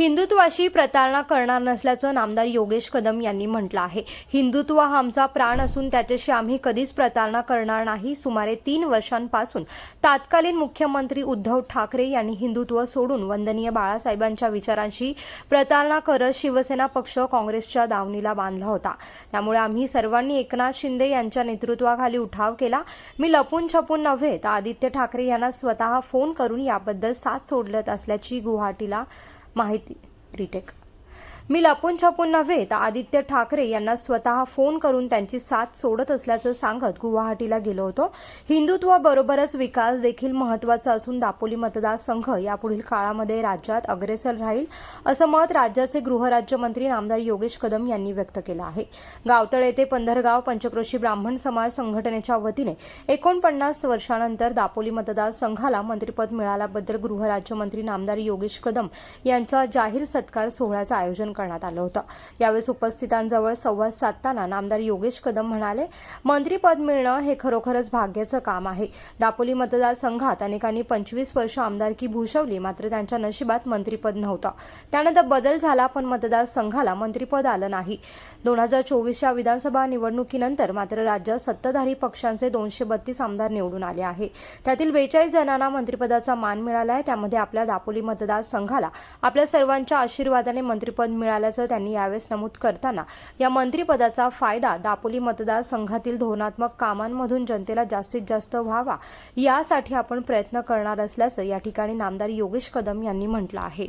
हिंदुत्वाशी प्रतारणा करणार नसल्याचं नामदार योगेश कदम यांनी म्हटलं आहे. हिंदुत्व हा आमचा प्राण असून त्याच्याशी आम्ही कधीच प्रतारणा करणार नाही. सुमारे तीन वर्षांपासून तत्कालीन मुख्यमंत्री उद्धव ठाकरे यांनी हिंदुत्व सोडून वंदनीय बाळासाहेबांच्या विचारांशी प्रतारणा करत शिवसेना पक्ष काँग्रेसच्या दावणीला बांधला होता. त्यामुळे आम्ही सर्वांनी एकनाथ शिंदे यांच्या नेतृत्वाखाली उठाव केला. मी लपून छपून नव्हे तर आदित्य ठाकरे यांना स्वतः फोन करून याबद्दल साथ सोडलत असल्याची गुवाहाटीला माहिती रिटेक. मी लपून छपून नव्हे तर आदित्य ठाकरे यांना स्वतः फोन करून त्यांची साथ सोडत असल्याचं सांगत गुवाहाटीला गेलो होतो. हिंदुत्वाबरोबरच विकास देखील महत्त्वाचा असून दापोली मतदारसंघ यापुढील काळामध्ये राज्यात अग्रेसर राहील असं मत राज्याचे गृहराज्यमंत्री नामदार योगेश कदम यांनी व्यक्त केलं आहे. गावतळ येथे पंधरगाव पंचक्रोशी ब्राह्मण समाज संघटनेच्या वतीने एकोणपन्नास वर्षानंतर दापोली मतदारसंघाला मंत्रिपद मिळाल्याबद्दल गृहराज्यमंत्री नामदार योगेश कदम यांचा जाहीर सत्कार सोहळ्याचं आयोजन करण्यात आलं होतं. यावेळेस उपस्थितांजवळ संवाद साधताना नामदार योगेश कदम म्हणाले मंत्रीपद मिळणं हे खरोखरच भाग्याचं काम आहे. दापोली मतदारसंघात अनेकांनी पंचवीस वर्ष आमदारकी भूषवली मात्र त्यांच्या नशिबात मंत्रीपद नव्हतं. त्यानंतर बदल झाला पण मतदारसंघाला मंत्रीपद आलं नाही. दोन हजार चोवीसच्या विधानसभा निवडणुकीनंतर मात्र राज्यात सत्ताधारी पक्षांचे दोनशे बत्तीस आमदार निवडून आले आहे. त्यातील बेचाळीस जणांना मंत्रिपदाचा मान मिळाला आहे. त्यामध्ये आपल्या दापोली मतदारसंघाला आपल्या सर्वांच्या आशीर्वादाने मंत्रिपद मिळाल्याचं त्यांनी यावेळेस नमूद करताना या मंत्रिपदाचा फायदा दापोली मतदारसंघातील धोरणात्मक कामांमधून जनतेला जास्तीत जास्त व्हावा यासाठी आपण प्रयत्न करणार असल्याचं या ठिकाणी नामदार योगेश कदम यांनी म्हटलं आहे.